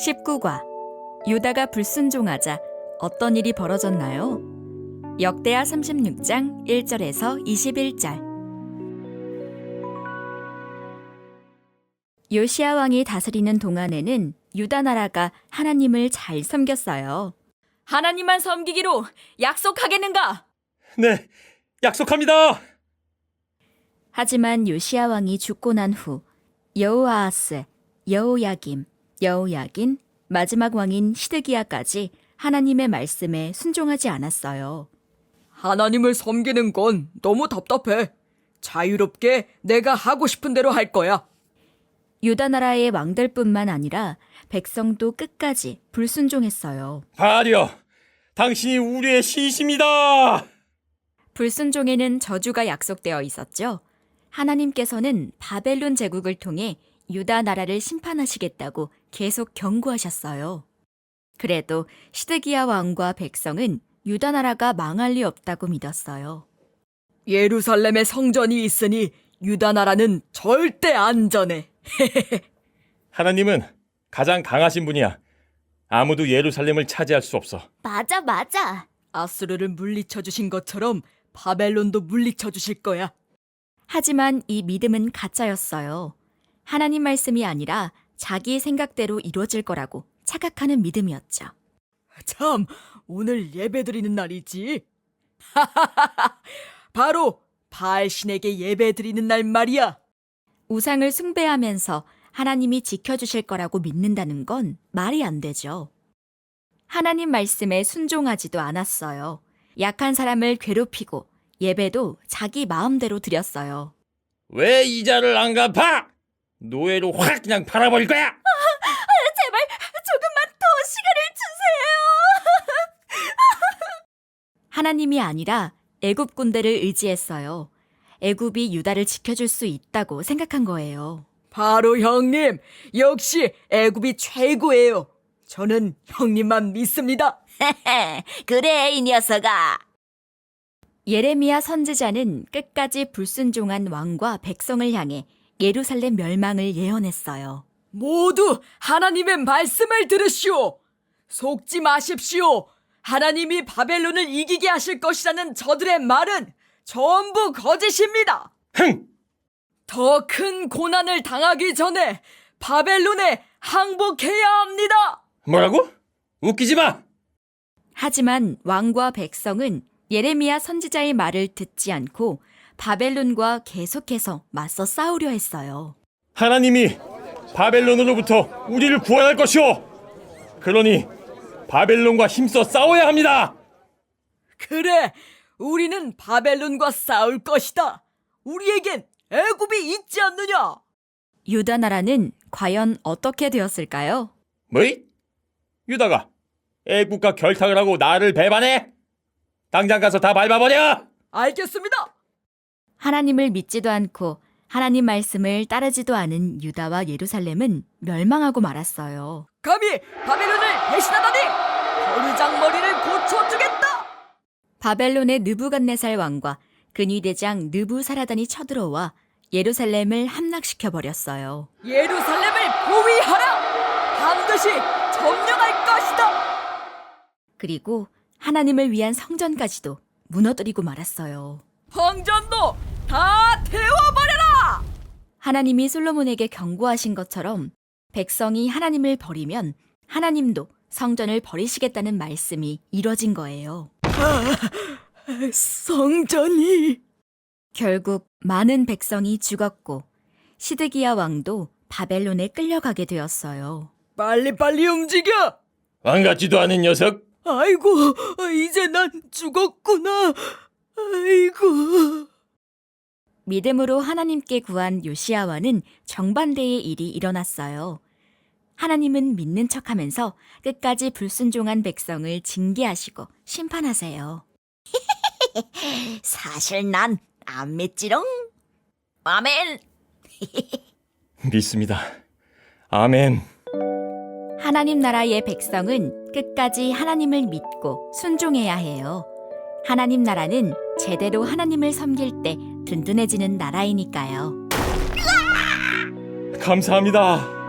19과 유다가 불순종하자 어떤 일이 벌어졌나요? 역대하 36장 1절에서 21절 요시아 왕이 다스리는 동안에는 유다 나라가 하나님을 잘 섬겼어요. 하나님만 섬기기로 약속하겠는가? 네, 약속합니다. 하지만 요시아 왕이 죽고 난 후 여호아하스, 여호야김, 여호야긴, 마지막 왕인 시드기야까지 하나님의 말씀에 순종하지 않았어요. 하나님을 섬기는 건 너무 답답해. 자유롭게 내가 하고 싶은 대로 할 거야. 유다 나라의 왕들뿐만 아니라 백성도 끝까지 불순종했어요. 바리어, 당신이 우리의 신이십니다. 불순종에는 저주가 약속되어 있었죠. 하나님께서는 바벨론 제국을 통해 유다 나라를 심판하시겠다고 계속 경고하셨어요. 그래도 시드기야 왕과 백성은 유다 나라가 망할 리 없다고 믿었어요. 예루살렘에 성전이 있으니 유다 나라는 절대 안전해. 하나님은 가장 강하신 분이야. 아무도 예루살렘을 차지할 수 없어. 맞아, 맞아. 아수르를 물리쳐 주신 것처럼 바벨론도 물리쳐 주실 거야. 하지만 이 믿음은 가짜였어요. 하나님 말씀이 아니라 자기 생각대로 이루어질 거라고 착각하는 믿음이었죠. 참, 오늘 예배 드리는 날이지. 바로 바알신에게 예배 드리는 날 말이야. 우상을 숭배하면서 하나님이 지켜주실 거라고 믿는다는 건 말이 안 되죠. 하나님 말씀에 순종하지도 않았어요. 약한 사람을 괴롭히고 예배도 자기 마음대로 드렸어요. 왜 이자를 안 갚아? 노예로 확 그냥 팔아버릴 거야. 제발 조금만 더 시간을 주세요. 하나님이 아니라 애굽 군대를 의지했어요. 애굽이 유다를 지켜줄 수 있다고 생각한 거예요. 바로 형님, 역시 애굽이 최고예요. 저는 형님만 믿습니다. 그래 이 녀석아. 예레미야 선지자는 끝까지 불순종한 왕과 백성을 향해 예루살렘 멸망을 예언했어요. 모두 하나님의 말씀을 들으시오. 속지 마십시오. 하나님이 바벨론을 이기게 하실 것이라는 저들의 말은 전부 거짓입니다. 흥! 더 큰 고난을 당하기 전에 바벨론에 항복해야 합니다. 뭐라고? 웃기지 마. 하지만 왕과 백성은 예레미야 선지자의 말을 듣지 않고 바벨론과 계속해서 맞서 싸우려 했어요. 하나님이 바벨론으로부터 우리를 구원할 것이오. 그러니 바벨론과 힘써 싸워야 합니다. 그래, 우리는 바벨론과 싸울 것이다. 우리에겐 애굽이 있지 않느냐? 유다 나라는 과연 어떻게 되었을까요? 뭐이? 유다가 애국과 결탁을 하고 나를 배반해? 당장 가서 다 밟아버려! 알겠습니다. 하나님을 믿지도 않고 하나님 말씀을 따르지도 않은 유다와 예루살렘은 멸망하고 말았어요. 감히 바벨론을 배신하다니 버르장머리를 고쳐주겠다. 바벨론의 느부갓네살 왕과 근위 대장 느부사라단이 쳐들어와 예루살렘을 함락시켜 버렸어요. 예루살렘을 보위하라. 반드시 점령할 것이다. 그리고 하나님을 위한 성전까지도 무너뜨리고 말았어요. 황전도 다 태워버려라. 하나님이 솔로몬에게 경고하신 것처럼 백성이 하나님을 버리면 하나님도 성전을 버리시겠다는 말씀이 이뤄진 거예요. 성전이 결국 많은 백성이 죽었고 시드기야 왕도 바벨론에 끌려가게 되었어요. 빨리빨리 움직여. 왕 같지도 않은 녀석. 아이고, 이제 난 죽었구나. 아이고. 믿음으로 하나님께 구한 요시아와는 정반대의 일이 일어났어요. 하나님은 믿는 척 하면서 끝까지 불순종한 백성을 징계하시고 심판하세요. 사실 난 안 믿지롱. 아멘. 믿습니다. 아멘. 하나님 나라의 백성은 끝까지 하나님을 믿고 순종해야 해요. 하나님 나라는 제대로 하나님을 섬길 때 든든해지는 나라이니까요. 감사합니다.